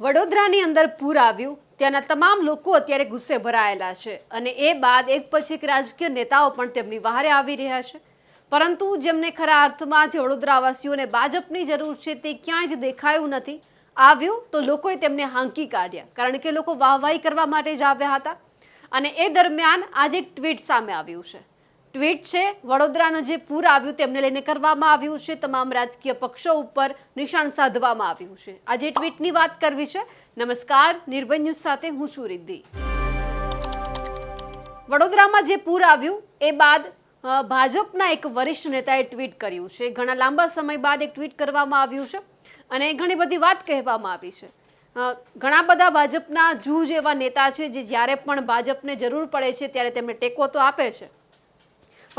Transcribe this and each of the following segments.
વડોદરાની અંદર પૂર આવ્યું, ત્યાંના તમામ લોકો અત્યારે ગુસ્સે ભરાયેલા છે અને એ બાદ એક પછી એક રાજકીય નેતાઓ પણ તેમની વહારે આવી રહ્યા છે. પરંતુ જેમને ખરા અર્થમાં જે વડોદરાવાસીઓને ભાજપની જરૂર છે તે ક્યાંય જ દેખાયું નથી. આવ્યું તો લોકોએ તેમને હાંકી કાઢ્યા, કારણ કે લોકો વાહવાહી કરવા માટે જ આવ્યા હતા. અને એ દરમિયાન આજે એક ટ્વીટ સામે આવ્યું છે. ટ્વીટ છે, વડોદરાનું જે પૂર આવ્યું તેમને લઈને કરવામાં આવ્યું છે, તમામ રાજકીય પક્ષો ઉપર નિશાન સાધવામાં આવ્યું છે. આજે ટ્વીટની વાત કરવી છે. નમસ્કાર, નિર્ભય ન્યૂઝ સાથે હું છું રિદ્ધિ. વડોદરામાં જે પૂર આવ્યું, એ બાદ ભાજપના એક વરિષ્ઠ નેતાએ ટ્વીટ કર્યું છે. ઘણા લાંબા સમય બાદ એક ટ્વીટ કરવામાં આવ્યું છે અને ઘણી બધી વાત કહેવામાં આવી છે. ઘણા બધા ભાજપના જૂજ એવા નેતા છે જે જ્યારે પણ ભાજપને જરૂર પડે છે, ત્યારે તેમને ટેકો તો આપે છે.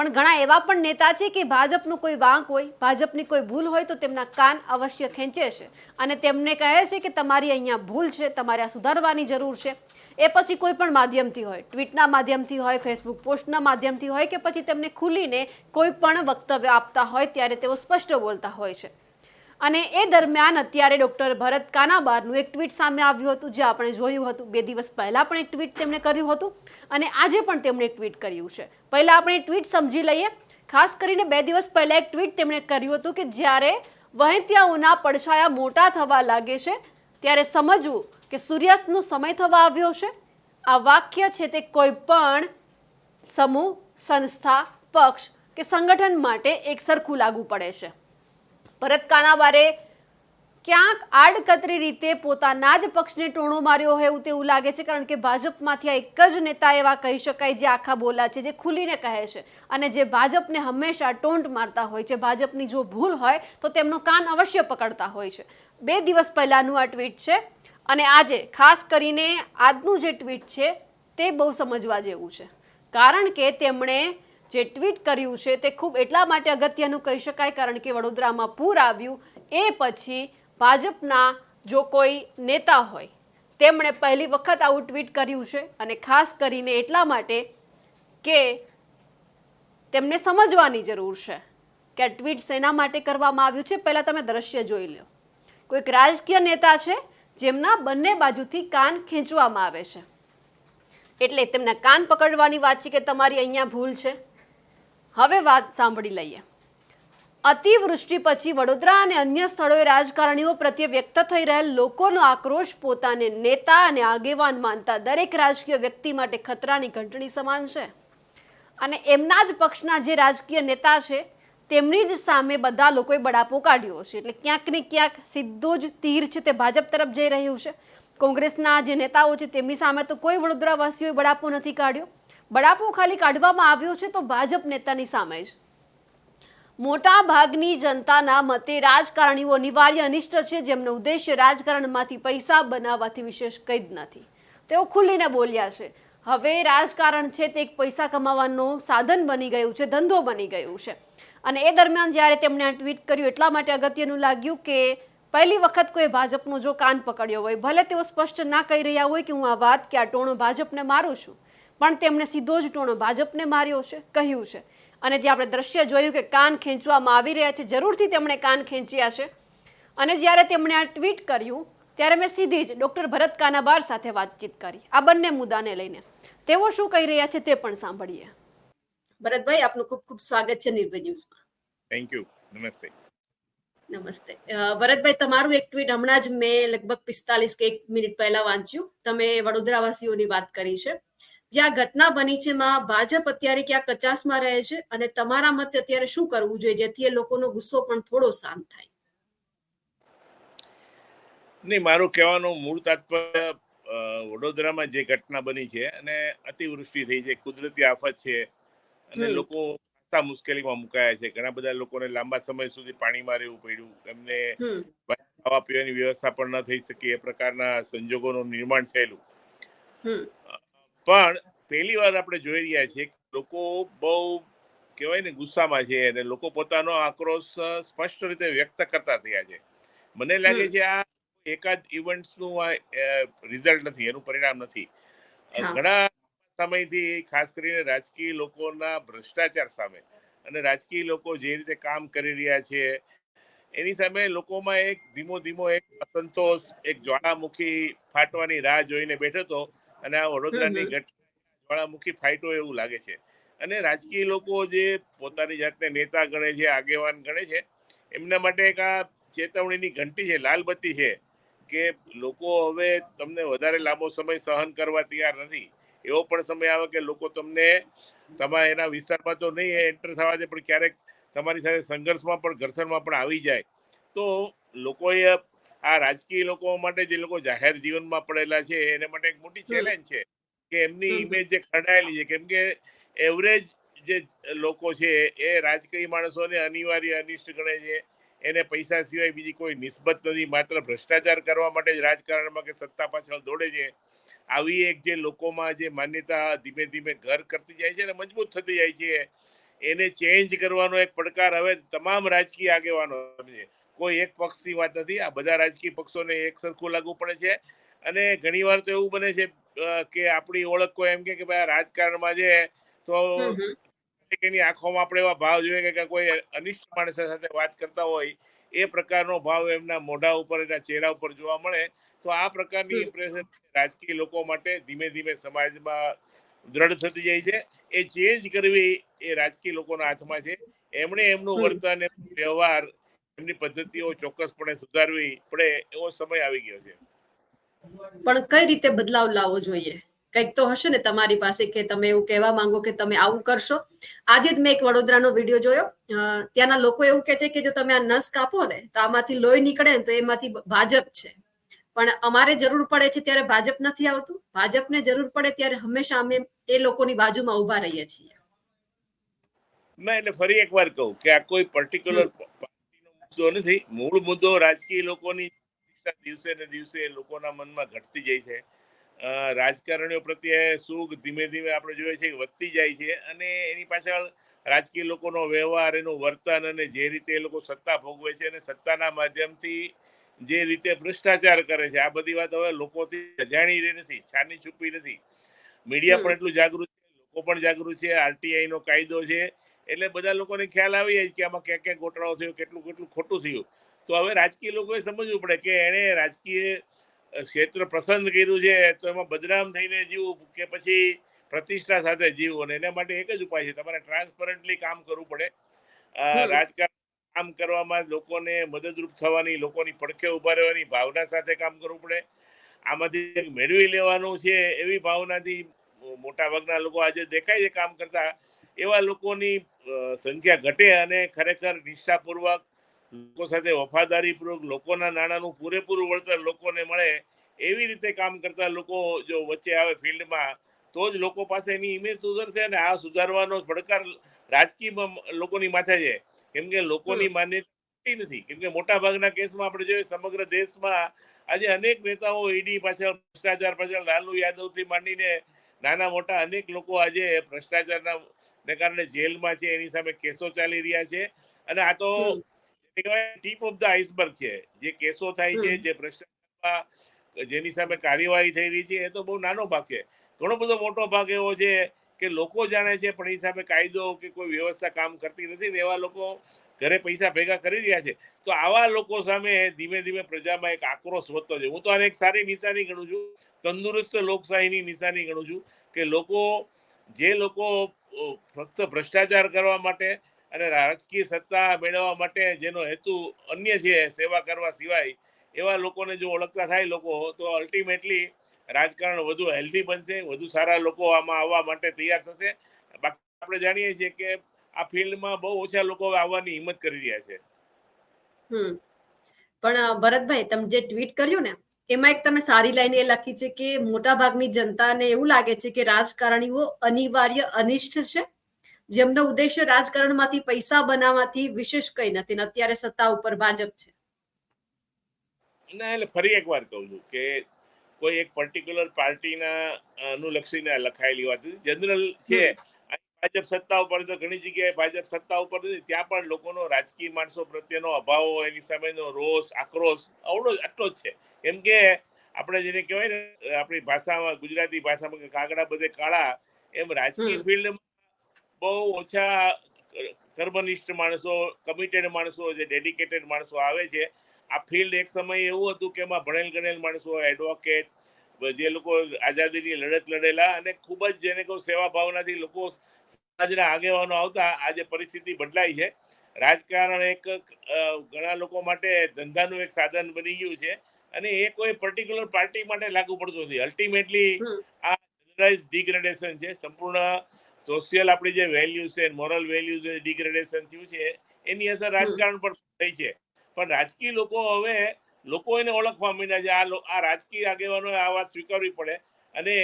પણ ઘણા એવા પણ નેતા છે કે ભાજપનું કોઈ વાંક હોય, ભાજપની કોઈ ભૂલ હોય તો તેમના કાન અવશ્ય ખેંચે છે. અને તેમને કહે છે કે તમારી અહીંયા ભૂલ છે, તમારે આ સુધારવાની જરૂર છે. એ પછી કોઈ પણ માધ્યમથી હોય, ટ્વીટના માધ્યમથી હોય, ફેસબુક પોસ્ટના માધ્યમથી હોય કે પછી તેમને ખુલીને કોઈ પણ વક્તવ્ય આપતા હોય ત્યારે તેઓ સ્પષ્ટ બોલતા હોય છે. અને એ દરમિયાન અત્યારે ડૉક્ટર ભરત કાનાબારનું એક ટ્વીટ સામે આવ્યું હતું, જે આપણે જોયું હતું. બે દિવસ પહેલાં પણ એક ટ્વીટ તેમણે કર્યું હતું અને આજે પણ તેમણે એક ટ્વીટ કર્યું છે. પહેલાં આપણે ટ્વીટ સમજી લઈએ. ખાસ કરીને બે દિવસ પહેલાં એક ટ્વીટ તેમણે કર્યું હતું કે જ્યારે વહેંતિયાઓના પડછાયા મોટા થવા લાગે છે, ત્યારે સમજવું કે સૂર્યાસ્તનો સમય થવા આવ્યો છે. આ વાક્ય છે તે કોઈ પણ સમૂહ, સંસ્થા, પક્ષ કે સંગઠન માટે એક સરખું લાગુ પડે છે. ભરત કાનાવારે ક્યાંક આડકતરી રીતે પોતાના જ પક્ષને ટોણો માર્યો હોય એવું તેવું લાગે છે, કારણ કે ભાજપમાંથી આ એક જ નેતા એવા કહી શકાય જે આખા બોલા છે, જે ખુલીને કહે છે. અને જે ભાજપને હંમેશા ટોન્ટ મારતા હોય છે, ભાજપની જો ભૂલ હોય તો તેમનો કાન અવશ્ય પકડતા હોય છે. બે દિવસ પહેલાંનું આ ટ્વીટ છે, અને આજે ખાસ કરીને આજનું જે ટ્વીટ છે, તે બહુ સમજવા જેવું છે. કારણ કે તેમણે જે ટ્વીટ કર્યું છે તે ખૂબ એટલા માટે અગત્યનું કહી શકાય, કારણ કે વડોદરામાં પૂર આવ્યું, એ પછી ભાજપના જો કોઈ નેતા હોય, તેમણે પહેલી વખત આવું ટ્વીટ કર્યું છે અને ખાસ કરીને એટલા માટે કે તેમને સમજવાની જરૂર છે કે આ ટ્વીટ શેના માટે કરવામાં આવ્યું છે. પહેલાં તમે દ્રશ્ય જોઈ લો. કોઈક રાજકીય નેતા છે, જેમના બંને બાજુથી કાન ખેંચવામાં આવે છે. એટલે તેમના કાન પકડવાની વાત છે કે તમારી અહીંયા ભૂલ છે? હવે વાત સાંભળી લઈએ. અતિવૃષ્ટિ પછી વડોદરા અને અન્ય સ્થળોએ રાજકારણીઓ પ્રત્યે વ્યક્ત થઈ રહેલ લોકોનો આક્રોશ પોતાને નેતા અને આગેવાન માનતા દરેક રાજકીય વ્યક્તિ માટે ખતરાની ઘંટણી સમાન છે. અને એમના જ પક્ષના જે રાજકીય નેતા છે, તેમની જ સામે બધા લોકોએ બડાપો કાઢ્યો છે. એટલે ક્યાંક ને ક્યાંક સીધો જ તીર છે તે ભાજપ તરફ જઈ રહ્યું છે. કોંગ્રેસના જે નેતાઓ છે, તેમની સામે તો કોઈ વડોદરાવાસીઓએ બડાપો નથી કાઢ્યો. બડાપો ખાલી કાઢવામાં આવ્યો છે તો ભાજપ નેતાની સામે જ. મોટા ભાગની જનતાના મતે રાજકારણીઓ અનિવાર્ય અનિષ્ટ છે, જેમનો ઉદ્દેશ્ય રાજકારણમાંથી પૈસા બનાવવાથી વિશેષ કંઈ જ નથી. તેઓ ખુલ્લીને બોલ્યા છે, હવે રાજકારણ છે તે એક પૈસા કમાવાનું સાધન બની ગયું છે, ધંધો બની ગયું છે. અને એ દરમિયાન જ્યારે તેમણે આ ટ્વીટ કર્યું, એટલા માટે અગત્યનું લાગ્યું કે પહેલી વખત કોઈ ભાજપનો જો કાન પકડ્યો હોય, ભલે તેઓ સ્પષ્ટ ના કહી રહ્યા હોય કે હું આ વાત કે આ ટોણો ભાજપને મારું છું પણ તેમણે સીધો જ ટોણો ભાજપને માર્યો છે કહ્યું છે. અને જે આપણે દ્રશ્ય જોયું કે કાન ખેંચવામાં આવી રહ્યા છે જરૂરથી તેમણે કાન ખેંચ્યા છે. અને જ્યારે તેમણે આ ટ્વીટ કર્યું ત્યારે મેં સીધી જ ડૉક્ટર ભરત કાનાબાર સાથે વાતચીત કરી. આ બંને મુદ્દાને લઈને. તેઓ શું કહી રહ્યા છે તે પણ સાંભળીએ. ભરતભાઈ આપનું ખૂબ ખૂબ સ્વાગત છે નિર્ભય ન્યૂઝમાં. થેન્ક યુ નમસ્તે. નમસ્તે. ભરતભાઈ તમારું એક ટ્વીટ હમણાં જ મેં લગભગ પિસ્તાલીસ કે એક મિનિટ પહેલા વાંચ્યું. તમે વડોદરાવાસીઓની વાત કરી છે. જે આ ઘટના બની છે એમાં ભાજપ અત્યારે ક્યાં કચાસમાં રહે છે અને તમારા મતે અત્યારે શું કરવું જોઈએ જેથી એ લોકોનો ગુસ્સો પણ થોડો શાંત થાય? નહીં મારું કહેવાનું મૂળ તાત્પર્ય વડોદરામાં જે ઘટના બની છે અને અતિવૃષ્ટિ થઈ છે કુદરતી આફત છે અને લોકો ખાસા મુશ્કેલીમાં મુકાયા છે. ઘણા બધા લોકોને લાંબા સમય સુધી પાણીમાં રહેવું પડ્યું. એમને ખાવા પીવાની વ્યવસ્થા પણ ન થઈ શકી એ પ્રકારના સંજોગોનું નિર્માણ થયેલું. પણ પહેલી વાર આપણે જોઈ રહ્યા છીએ કે લોકો બહુ કહેવાય ને ગુસ્સામાં છે અને લોકો પોતાનો આક્રોશ સ્પષ્ટ રીતે વ્યક્ત કરતા થયા છે. મને લાગે છે આ એકાદ ઇવેન્ટ્સનું આ રિઝલ્ટ નથી એનું પરિણામ નથી. ઘણા સમયથી ખાસ કરીને રાજકીય લોકોના ભ્રષ્ટાચાર સામે અને રાજકીય લોકો જે રીતે કામ કરી રહ્યા છે એની સામે લોકોમાં એક ધીમો ધીમો એક અસંતોષ એક જ્વાળામુખી ફાટવાની રાહ જોઈને બેઠો હતો. અને આ વડોદરાની. જ્વાળામુખી ફાટ્યો એવું લાગે છે. અને રાજકીય લોકો જે પોતાની જાતને નેતા ગણે છે આગેવાન ગણે છે એમના માટે એક આ ચેતવણીની ઘંટી છે લાલબત્તી છે કે લોકો હવે તમને વધારે લાંબો સમય સહન કરવા તૈયાર નથી. એવો પણ સમય આવે કે લોકો તમને તમારા એના વિસ્તારમાં તો નહીં એન્ટર થવા દે પણ ક્યારેક તમારી સાથે સંઘર્ષમાં પણ ઘર્ષણમાં પણ આવી જાય. તો લોકોએ આ રાજકીય લોકો માટે જે લોકો જાહેર જીવનમાં પડેલા છે એને માટે એક મોટી ચેલેન્જ છે કે એમની ઇમેજ જે ખરડાયેલી છે કેમ કે એવરેજ જે લોકો છે એ રાજકીય માણસોને અનિવાર્ય અનિષ્ટ ગણે છે. એને પૈસા સિવાય બીજી કોઈ નિસ્બત નથી. માત્ર ભ્રષ્ટાચાર કરવા માટે જ રાજકારણમાં કે સત્તા પાછળ દોડે છે. આવી એક જે લોકોમાં જે માન્યતા ધીમે ધીમે ઘર કરતી જાય છે અને મજબૂત થતી જાય છે એને ચેન્જ કરવાનો એક પડકાર હવે તમામ રાજકીય આગેવાનો છે. કોઈ એક પક્ષની વાત નથી. આ બધા રાજકીય પક્ષોને એક સરખું લાગુ પડે છે. અને ઘણીવાર તો એવું બને છે કે આપણી ઓળખ કોઈ એમ કે ભાઈ રાજકારણમાં છે તો એની આંખોમાં આપણે એવા ભાવ જોઈએ કે કોઈ અનિષ્ટ માણસ સાથે વાત કરતા હોય એ પ્રકારનો ભાવ એમના મોઢા ઉપર એના ચહેરા ઉપર જોવા મળે. તો આ પ્રકારની ઇમ્પ્રેશન રાજકીય લોકો માટે ધીમે ધીમે સમાજમાં દ્રઢ થતી જાય છે. એ ચેન્જ કરવી એ રાજકીય લોકોના હાથમાં છે. એમણે એમનું વર્તન વ્યવહાર એમની પદ્ધતિઓ ચોક્કસપણે સુધારવી પડે એવો સમય આવી ગયો છે. પણ કઈ રીતે બદલાવ લાવવો જોઈએ? કંઈક તો હશે ને તમારી પાસે કે તમે એવું કહેવા માંગો કે તમે આવું કરશો? આજે જ મેં એક વડોદરાનો વીડિયો જોયો. ત્યાંના લોકો એવું કહે છે કે જો તમે આ નસ કાપો ને તો આમાંથી લોહી નીકળે ને તો એમાંથી ભાજપ છે. પણ અમારે જરૂર પડે છે ત્યારે ભાજપ નથી આવતું. ભાજપને જરૂર પડે ત્યારે હંમેશા અમે એ લોકોની બાજુમાં ઊભા રહીએ છીએ. ના એટલે ફરી એકવાર કહું કે આ કોઈ પર્ટિક્યુલર મુદ્દો નથી. મૂળ મુદ્દો રાજકીય લોકોની દિવસે ને દિવસે લોકોના મનમાં ઘટતી જાય છે. રાજકારણીઓ પ્રત્યે સુખ ધીમે ધીમે આપણે જોઈએ છીએ કે વધતી જાય છે અને એની પાછળ રાજકીય લોકોનો વ્યવહાર એનું વર્તન અને જે રીતે એ લોકો સત્તા ભોગવે છે અને સત્તાના માધ્યમથી જે રીતે ભ્રષ્ટાચાર કરે છે આ બધી વાત હવે લોકોથી અજાણી રહી નથી છાની છુપી નથી. મીડિયા પણ એટલું જાગૃત છે લોકો પણ જાગૃત છે આરટીઆઈ નો કાયદો છે એટલે બધા લોકોને ખ્યાલ આવી જાય કે આમાં ક્યાં ક્યાં ગોટાળો થયો કેટલું કેટલું ખોટું થયું. તો હવે રાજકીય લોકોએ સમજવું પડે કે એણે રાજકીય ક્ષેત્ર પસંદ કર્યું છે તો એમાં બદનામ થઈને જીવવું કે પછી પ્રતિષ્ઠા સાથે જીવવું અને એના માટે એક જ ઉપાય છે તમારે ટ્રાન્સપરન્ટલી કામ કરવું પડે. રાજકારણ કામ કરવામાં લોકોને મદદરૂપ થવાની લોકોની પડખે ઊભા રહેવાની ભાવના સાથે કામ કરવું પડે. આમાંથી મેળવી લેવાનું છે એવી ભાવનાથી મોટા ભાગના લોકો આજે દેખાય છે કામ કરતા. એવા લોકોની સંખ્યા ઘટે અને ખરેખર નિષ્ઠાપૂર્વક લોકો સાથે વફાદારીપૂર્વક લોકોના નાણાંનું પૂરેપૂરું વળતર લોકોને મળે એવી રીતે કામ કરતા લોકો જો વચ્ચે આવે ફિલ્ડમાં તો જ લોકો પાસે એની ઇમેજ સુધરશે અને આ સુધારવાનો પડકાર રાજકીય લોકોની માથે છે. કેમ કે લોકોની માન્યતા નથી. કેમ કે મોટા ભાગના કેસમાં આપણે જોઈએ સમગ્ર દેશમાં આજે અનેક નેતાઓ ઈડી પાછળ ભ્રષ્ટાચાર પાછળ લાલુ યાદવથી માંડીને નાના મોટા અનેક લોકો આજે ભ્રષ્ટાચારના ને કારણે જેલમાં છે એની સામે કેસો ચાલી રહ્યા છે. અને આ તો ટીપ ઓફ ધ આઈસબર્ગ છે. જે કેસો થાય છે જે ભ્રષ્ટાચારમાં જેની સામે કાર્યવાહી થઈ રહી છે એ તો બહુ નાનો ભાગ છે. ઘણો બધો મોટો ભાગ એવો છે કે લોકો જાણે છે પણ એ સામે કાયદો કે કોઈ વ્યવસ્થા કામ કરતી નથી ને એવા લોકો ઘરે પૈસા ભેગા કરી રહ્યા છે. તો આવા લોકો સામે ધીમે ધીમે પ્રજામાં એક આક્રોશ વધતો છે હું તો આને એક સારી નિશાની ગણું છું. તંદુરસ્ત લોકશાહીની નિશાની ગણું છું કે લોકો, જે લોકો ફક્ત ભ્રષ્ટાચાર કરવા માટે અને રાજકીય સત્તા મેળવવા માટે જેનો હેતુ અન્ય છે સેવા કરવા સિવાય એવા લોકોને જો ઓળખતા થાય લોકો, તો અલ્ટિમેટલી રાજકારણ વધુ હેલ્ધી બનશે, વધુ સારા લોકો આમાં આવવા માટે તૈયાર થશે. બાકી આપણે જાણીએ છીએ કે આ ફિલ્ડમાં બહુ ઓછા લોકો આવવાની હિંમત કરી રહ્યા છે. પણ ભરતભાઈ, તમે જે ટ્વીટ કર્યું ને એમાં એક તમે સારી લાઈન એ લખી છે કે મોટા ભાગની જનતાને એવું લાગે છે કે રાજકારણીઓ અનિવાર્ય અનિષ્ઠ છે. જેમનો ઉદ્દેશ્ય રાજકારણમાંથી પૈસા બનાવવાથી વિશેષ કઈ નથી ને અત્યારે સત્તા ઉપર ભાજપ છે. ના એટલે ફરી એક વાર કહું છું કે કોઈ એક પર્ટિક્યુલર પાર્ટીના અનુલક્ષીને લખાયેલી વાત જનરલ છે ભાજપ સત્તા ઉપર તો ઘણી જગ્યાએ ભાજપ સત્તા ઉપર નથી ત્યાં પણ લોકોનો રાજકીય માણસો પ્રત્યેનો અભાવ એની સામેનો રોષ આક્રોશ અવડો આટલો જ છે. કેમ કે આપણે જેને કહેવાય ને આપણી ભાષામાં ગુજરાતી ભાષામાં કાગડા બધે કાળા એમ રાજકીય ફિલ્ડમાં બહુ ઓછા કર્મનિષ્ઠ માણસો કમિટેડ માણસો જે ડેડિકેટેડ માણસો આવે છે આ ફિલ્ડ એક સમય એવું હતું કે એમાં ભણેલ ગણેલ માણસો એડવોકેટ જે લોકો આઝાદીની લડત લડેલા અને ખૂબ જ જેને કહું સેવા ભાવનાથી લોકો સમાજના આગેવાનો આવતા આજે પરિસ્થિતિ બદલાઈ છે રાજકારણ એક ઘણા લોકો માટે ધંધાનું એક સાધન બની ગયું છે અને એ કોઈ પર્ટિક્યુલર પાર્ટી માટે લાગુ પડતું નથી. અલ્ટિમેટલી આ જનરલાઇઝ ડિગ્રેડેશન છે સંપૂર્ણ સોશિયલ આપણી જે વેલ્યુ છે મોરલ વેલ્યુ જે ડિગ્રેડેશન થયું છે એની અસર રાજકારણ પર થઈ છે. પણ રાજકીય લોકો હવે લોકો એને ઓળખવા માંડ્યા છે. આ આ રાજકીય આગેવાનોએ આ વાત સ્વીકારવી પડે અને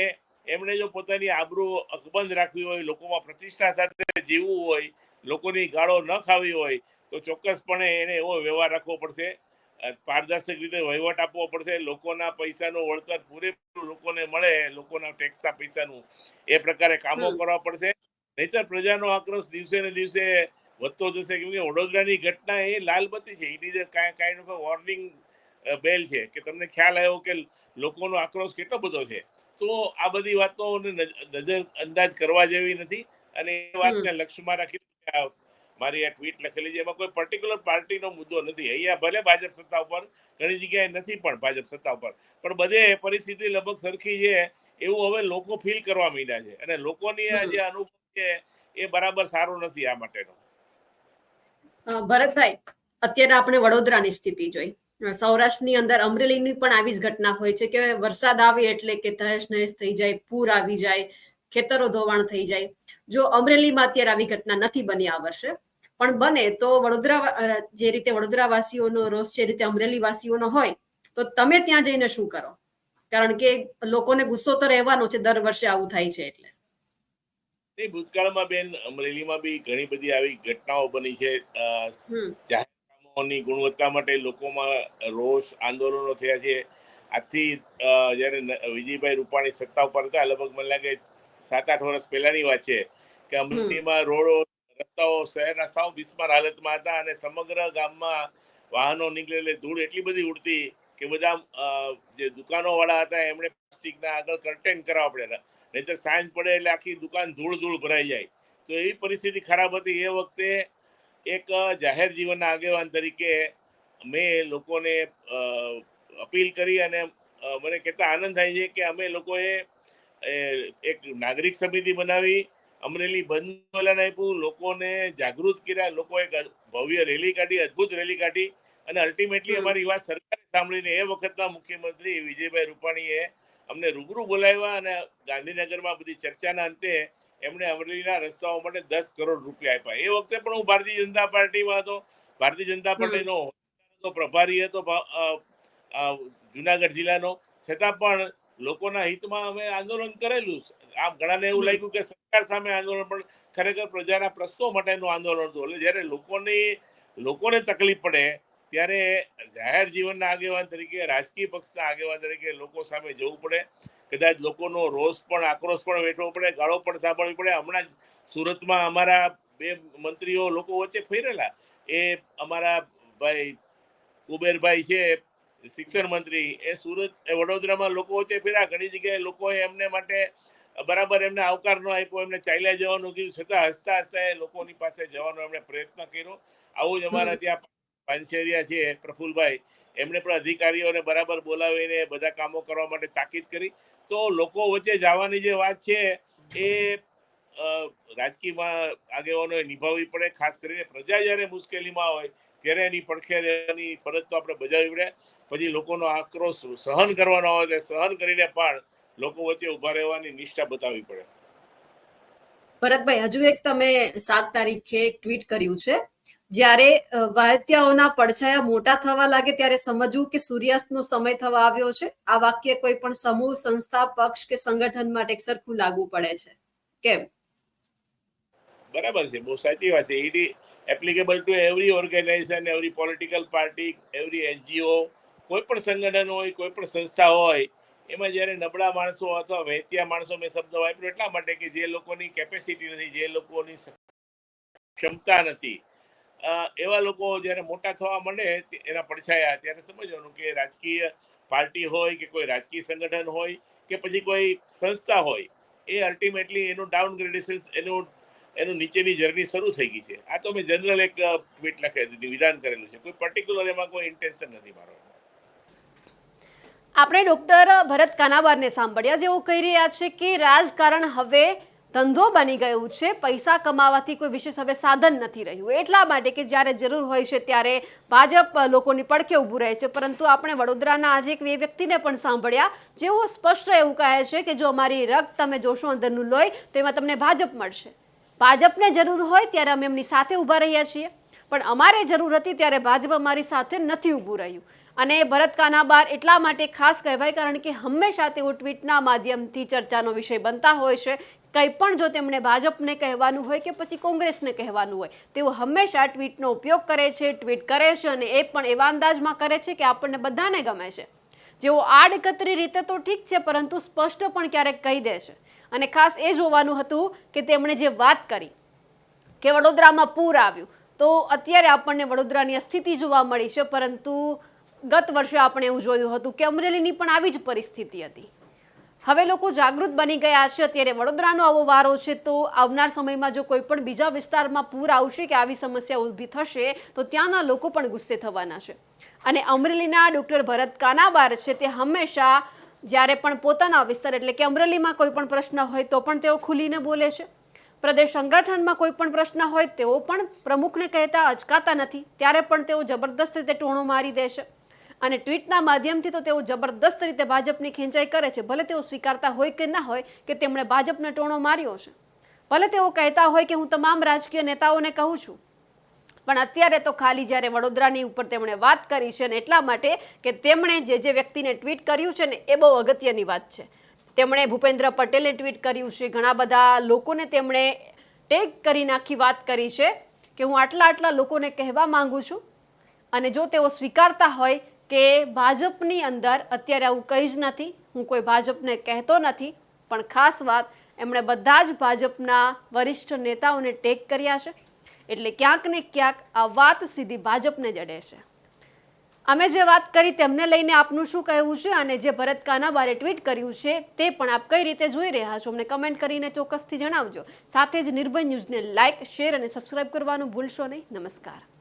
એમણે જો પોતાની આબરૂ અકબંધ રાખવી હોય લોકોમાં પ્રતિષ્ઠા સાથે જીવવું હોય લોકોની ગાળો ન ખાવી હોય તો ચોક્કસપણે એને એવો વ્યવહાર રાખવો પડશે. પારદર્શક રીતે વહીવટ આપવો પડશે. લોકોના પૈસાનું વળતર પૂરેપૂરું લોકોને મળે લોકોના ટેક્સના પૈસાનું. એ પ્રકારે કામો કરવા પડશે. નહીતર પ્રજાનો આક્રોશ દિવસે ને દિવસે વધતો જશે. કેમ કે વડોદરાની ઘટના એ લાલબત્તી છે. ઇટ ઇઝ કાંઈ કાઇન્ડ ઓફ વોર્નિંગ બેલ છે કે તમને ખ્યાલ આવ્યો કે લોકોનો આક્રોશ કેટલો બધો છે. તો આ બધી વાતોને નજર અંદાજ કરવા જેવી નથી. અને એ વાતને લક્ષ્યમાં રાખી મારી આ ટ્વીટ લખેલી છે. એમાં કોઈ પર્ટિક્યુલર પાર્ટીનો મુદ્દો નથી. અહીંયા ભલે ભાજપ સત્તા ઉપર ઘણી જગ્યાએ નથી પણ ભાજપ સત્તા ઉપર. પણ બધે પરિસ્થિતિ લગભગ સરખી છે. એવું હવે લોકો ફીલ કરવા માંડ્યા છે. અને લોકોની જે અનુભવ છે એ બરાબર સારો નથી આ માટેનો. ભરતભાઈ અત્યારે આપણે વડોદરાની સ્થિતિ જોઈ. સૌરાષ્ટ્રની અંદર અમરેલીની પણ આવી જ ઘટના હોય છે કે વરસાદ આવે એટલે કે તહેશ નહેશ થઈ જાય પૂર આવી જાય ખેતરો ધોવાણ થઈ જાય. જો અમરેલીમાં અત્યારે આવી ઘટના નથી બની આ વર્ષે પણ બને તો વડોદરા જે રીતે વડોદરા વાસીઓનો રોષ છે એ રીતે અમરેલી વાસીઓનો હોય તો તમે ત્યાં જઈને શું કરો? કારણ કે લોકોને ગુસ્સો તો રહેવાનો છે દર વર્ષે આવું થાય છે એટલે. ભૂતકાળમાં બેન અમરેલીમાં બી ઘણી બધી આવી ઘટનાઓ બની છે. કામોની ગુણવત્તા માટે લોકોમાં રોષ આંદોલનો થયા છે. આજથી જ્યારે વિજયભાઈ રૂપાણી સત્તા ઉપર હતા લગભગ મને લાગે સાત આઠ વર્ષ પહેલાની વાત છે કે અમરેલીમાં રોડો રસ્તાઓ શહેરના સાવ બિસ્માર હાલતમાં હતા અને સમગ્ર ગામમાં વાહનો નીકળે એટલે ધૂળ એટલી બધી ઉડતી કે બધા જે દુકાનો વાળા હતા એમણે પ્લાસ્ટિકના આગળ કર્ટેન કરવા પડેલા નહીતર સાંજ પડે એટલે આખી દુકાન ધૂળ ધૂળ ભરાઈ જાય. તો એવી પરિસ્થિતિ ખરાબ હતી. એ વખતે એક જાહેર જીવનના આગેવાન તરીકે મેં લોકોને અપીલ કરી અને મને કહેતા આનંદ થાય છે કે અમે લોકોએ એક નાગરિક સમિતિ બનાવી અમરેલી બંધ વલણ આપ્યું લોકોને જાગૃત કર્યા લોકોએ એક ભવ્ય રેલી કાઢી અદ્ભુત રેલી કાઢી અને અલ્ટિમેટલી અમારી વાત સરકારે સાંભળીને એ વખતના મુખ્યમંત્રી વિજયભાઈ રૂપાણીએ અમને રૂબરૂ બોલાવ્યા અને ગાંધીનગરમાં બધી ચર્ચાના અંતે એમણે અમરેલીના રસ્તાઓ માટે દસ કરોડ રૂપિયા આપ્યા. એ વખતે પણ હું ભારતીય જનતા પાર્ટીમાં હતો. ભારતીય જનતા પાર્ટીનો પ્રભારી હતો જુનાગઢ જિલ્લાનો. છતાં પણ લોકોના હિતમાં અમે આંદોલન કરેલું. આમ ઘણાને એવું લાગ્યું કે સરકાર સામે આંદોલન પણ ખરેખર પ્રજાના પ્રશ્નો માટેનું આંદોલન હતું. એટલે જ્યારે લોકોની લોકોને તકલીફ પડે ત્યારે જાહેર જીવનના આગેવાન તરીકે રાજકીય પક્ષના આગેવાન તરીકે લોકો સામે જવું પડે. કદાચ લોકોનો રોષ પણ આક્રોશ પણ વેઠવો પડે ગાળો પણ સાંભળવી પડે. હમણાં જ સુરતમાં અમારા બે મંત્રીઓ લોકો વચ્ચે ફેરેલા. એ અમારા ભાઈ કુબેરભાઈ છે શિક્ષણ મંત્રી. એ સુરત એ વડોદરામાં લોકો વચ્ચે ફેર્યા. ઘણી જગ્યાએ લોકોએ એમને માટે બરાબર એમને આવકાર ન આપ્યો. એમને ચાલ્યા જવાનું કીધું. છતાં હસતા હસતા એ લોકોની પાસે જવાનો એમણે પ્રયત્ન કર્યો. આવું જ અમારા ત્યાં પાનશેરિયા છે પ્રફુલભાઈ. એમણે પણ અધિકારીઓને બરાબર બોલાવીને બધા કામો કરવા માટે તાકીદ કરી. તો લોકો વચ્ચે જવાની જે વાત છે એ રાજકીયમાં આગેવાનોએ નિભાવવી પડે, ખાસ કરીને પ્રજા જ્યારે મુશ્કેલીમાં હોય ત્યારે એની પડખે એની ફરજ તો આપણે બજાવવી પડે પછી લોકોનો આક્રોશ સહન કરવાનો હોય તે સહન કરીને પણ લોકો વચ્ચે ઊભા રહેવાની નિષ્ઠા બતાવવી પડે. ભરતભાઈ, હજુ એક તમે સાત તારીખે એક ટ્વીટ કર્યું છે. જ્યારે વાહત્યાઓના પડછાયા મોટા થવા લાગે ત્યારે સમજવું કે સૂર્યાસ્તનો સમય થવા આવ્યો છે. આ વાક્ય કોઈ પણ સમૂહ, સંસ્થા, પક્ષ કે સંગઠન માટે સરખું લાગુ પડે છે. કેમ? બરાબર છે, બહુ સાચી વાત છે. It applicable to every organisation every political party every NGO કોઈ પણ સંગઠન હોય, કોઈ પણ સંસ્થા હોય, એમાં જ્યારે નબળા માણસો અથવા વહેંચ્યા માણસો મેં શબ્દ વાપર્યો એટલા માટે કે જે લોકોની કેપેસિટી નથી, જે લોકોની ક્ષમતા નથી એવા લોકો જ્યારે મોટા થવા માંડે એના પડછાયા. ત્યારે સમજવાનું કે રાજકીય પાર્ટી હોય કે કોઈ રાજકીય સંગઠન હોય કે પછી કોઈ સંસ્થા હોય, એ અલ્ટિમેટલી એનું ડાઉનગ્રેડેશન એનું એનું નીચેની જર્ની શરૂ થઈ ગઈ છે. આ તો મેં જનરલ એક ટ્વીટ લખે વિધાન કરેલું છે. કોઈ પર્ટિક્યુલર એમાં કોઈ ઇન્ટેન્શન નથી મારો આપણે ડૉક્ટર ભરત કાનાબારને સાંભળ્યા જેઓ કહી રહ્યા છે કે રાજકારણ હવે ધંધો બની ગયું છે, પૈસા કમાવાથી કોઈ વિશેષ હવે સાધન નથી રહ્યું. એટલા માટે કે જ્યારે જરૂર હોય છે ત્યારે ભાજપ લોકોની પડખે ઊભું રહે છે. પરંતુ આપણે વડોદરાના આજે એક એ વ્યક્તિને પણ સાંભળ્યા, જેઓ સ્પષ્ટ એવું કહે છે કે જો અમારી રક્ત તમે જોશો અંદરનું લોહી તો એમાં તમને ભાજપ મળશે. ભાજપને જરૂર હોય ત્યારે અમે એમની સાથે ઊભા રહ્યા છીએ. પણ અમારે જરૂર હતી ત્યારે ભાજપ અમારી સાથે નથી ઊભું રહ્યું. અને ભરત કાનાબાર એટલા માટે ખાસ કહેવાય કારણ કે હંમેશા તેઓ ટ્વીટના માધ્યમથી ચર્ચાનો વિષય બનતા હોય છે. કંઈ પણ જો તેમણે ભાજપને કહેવાનું હોય કે પછી કોંગ્રેસને કહેવાનું હોય, તેઓ હંમેશા ટ્વીટનો ઉપયોગ કરે છે, ટ્વીટ કરે છે અને એ પણ એવા અંદાજમાં કરે છે કે આપણને બધાને ગમે છે. જેઓ આડકતરી રીતે તો ઠીક છે, પરંતુ સ્પષ્ટ પણ ક્યારેક કહી દે છે. અને ખાસ એ જોવાનું હતું કે તેમણે જે વાત કરી કે વડોદરામાં પૂર આવ્યું, તો અત્યારે આપણને વડોદરાની સ્થિતિ જોવા મળી છે, પરંતુ ગત વર્ષે આપણે એવું જોયું હતું કે અમરેલીની પણ આવી જ પરિસ્થિતિ હતી. હવે લોકો જાગૃત બની ગયા છે, અત્યારે વડોદરાનો આવો વારો છે તો આવનાર સમયમાં જો કોઈ પણ બીજા વિસ્તારમાં પૂર આવશે કે આવી સમસ્યા ઊભી થશે, તો ત્યાંના લોકો પણ ગુસ્સે થવાના છે. અને અમરેલીના ડૉક્ટર ભરત કાનાબાર છે તે હંમેશા જ્યારે પણ પોતાના વિસ્તાર એટલે કે અમરેલીમાં કોઈ પણ પ્રશ્ન હોય તો પણ તેઓ ખુલીને બોલે છે. પ્રદેશ સંગઠનમાં કોઈ પણ પ્રશ્ન હોય તેઓ પણ પ્રમુખને કહેતા અચકાતા નથી, ત્યારે પણ તેઓ જબરદસ્ત રીતે ટોણો મારી દે છે. અને ટ્વીટના માધ્યમથી તો તેઓ જબરદસ્ત રીતે ભાજપની ખેંચાઈ કરે છે. ભલે તેઓ સ્વીકારતા હોય કે ના હોય કે તેમણે ભાજપને ટોણો માર્યો છે. ભલે તેઓ કહેતા હોય કે હું તમામ રાજકીય નેતાઓને કહું છું, પણ અત્યારે તો ખાલી જ્યારે વડોદરાની ઉપર તેમણે વાત કરી છે ને એટલા માટે કે તેમણે જે જે વ્યક્તિને ટ્વીટ કર્યું છે ને એ બહુ અગત્યની વાત છે. તેમણે ભૂપેન્દ્ર પટેલે ટ્વીટ કર્યું છે. ઘણા બધા લોકોને તેમણે ટેગ કરી નાખી વાત કરી છે કે હું આટલા આટલા લોકોને કહેવા માંગુ છું અને જો તેઓ સ્વીકારતા હોય કે ભાજપની અંદર અત્યારે આવું કંઈ જ નથી, હું કોઈ ભાજપને કહેતો નથી, પણ ખાસ વાત, એમણે બધા જ ભાજપના વરિષ્ઠ નેતાઓને ટેક કર્યા છે. એટલે ક્યાંક ને ક્યાંક આ વાત સીધી ભાજપને જડે છે. અમે જે વાત કરી તેમને લઈને આપનું શું કહેવું છે અને જે ભરત કાનાબારે ટ્વીટ કર્યું છે તે પણ આપ કઈ રીતે જોઈ રહ્યા છો? અમને કમેન્ટ કરીને ચોક્કસથી જણાવજો. સાથે જ નિર્ભય ન્યૂઝને લાઇક શેર અને સબસ્ક્રાઇબ કરવાનું ભૂલશો નહીં. નમસ્કાર.